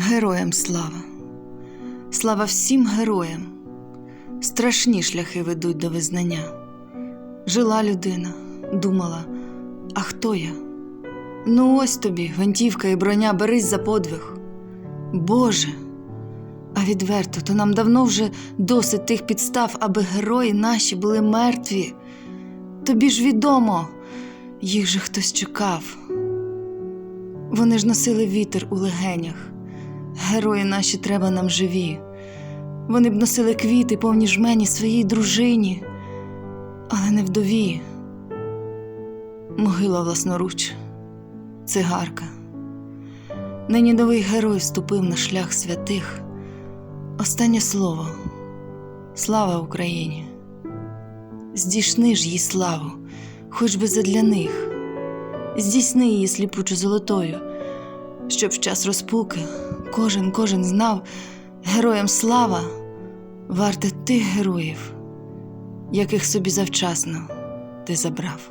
Героям слава, слава всім героям. Страшні шляхи ведуть до визнання. Жила людина, думала, а хто я? Ну, ось тобі, гвинтівка і броня, берись за подвиг. Боже, а відверто, то нам давно вже досить тих підстав, аби герої наші були мертві. Тобі ж відомо, їх же хтось чекав. Вони ж носили вітер у легенях. Герої наші треба нам живі. Вони б носили квіти повні жмені своїй дружині, але не вдові. Могила власноруч, цигарка. Нині новий герой вступив на шлях святих. Останнє слово слава Україні. Здійшни ж їй славу, хоч би задля них. Здійсни її сліпучо золотою, щоб в час розпуки кожен кожен знав, героям слава варте тих героїв, яких собі завчасно ти забрав.